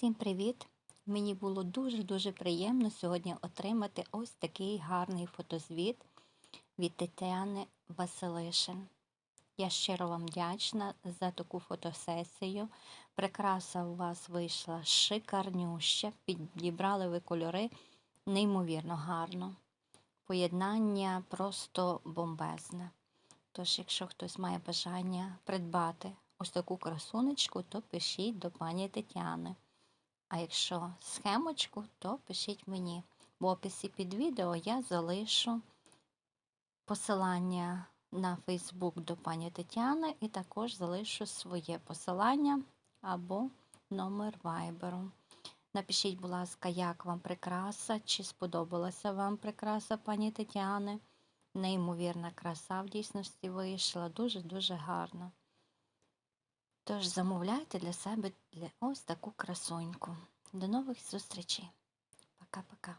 Всім привіт! Мені було дуже-дуже приємно сьогодні отримати ось такий гарний фотозвіт від Тетяни Василишин. Я щиро вам вдячна за таку фотосесію. Прикраса у вас вийшла шикарнюща. Підібрали ви кольори неймовірно гарно. Поєднання просто бомбезне. Тож, якщо хтось має бажання придбати ось таку красунечку, то пишіть до пані Тетяни. А якщо схемочку, то пишіть мені. В описі під відео я залишу посилання на Фейсбук до пані Тетяни і також залишу своє посилання або номер вайберу. Напишіть, будь ласка, як вам прикраса, чи сподобалася вам прикраса пані Тетяни. Неймовірна краса в дійсності вийшла, дуже-дуже гарна. Тож замовляйте для себе для ось таку красуньку. До нових зустрічей. Пока-пока.